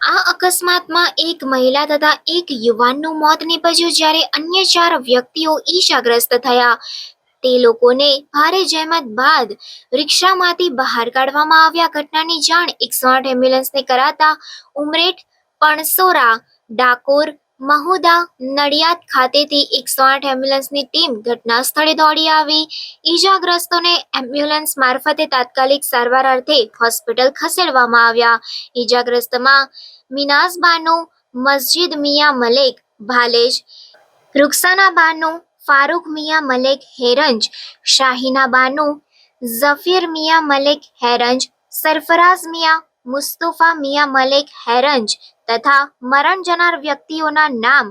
આ અકસ્માતમાં એક મહિલા તથા એક યુવાનનું મોત નીપજ્યું, જ્યારે અન્ય ચાર વ્યક્તિઓ ઈજાગ્રસ્ત થયા. તે લોકોને ભારે જહેમત બાદ રિક્ષામાંથી બહાર કાઢવામાં આવ્યા. ઘટનાની જાણ એકસો આઠ એમ્બ્યુલન્સને કરાતા ઉમરેઠ, પણસોરા, ડાકોર મહુદા નડિયાદ ખાતેથી એકસો આઠ એમ્બ્યુલન્સની ટીમ ઘટના સ્થળે દોડી આવી. ઈજાગ્રસ્તોને એમ્બ્યુલન્સ મારફતે તાત્કાલિક સારવાર અર્થે હોસ્પિટલ ખસેડવામાં આવ્યા. ઈજાગ્રસ્તમાં મિનાઝ બાનુ મસ્જિદ મિયા મલેક, ભાલેજ રૂકસાના બાનુ ફારૂક મિયા મલેક, હેરંજ શાહીના બાનુ ઝફીર મિયા મલેક, હેરંજ, સરફરાઝ મિયા, મુસ્તુફા મિયા મલેક, હેરંજ તથા મરણ જનાર વ્યક્તિઓના નામ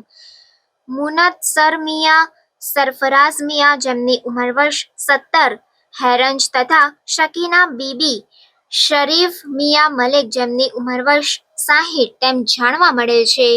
મુનત્સર મિયા, સરફરાઝ મિયા જેમની ઉંમર વર્ષ સત્તર, હેરંજ તથા શકીના બીબી, શરીફ મિયા મલેક જેમની ઉંમર વર્ષ સાહીઠ તેમ જાણવા મળે છે.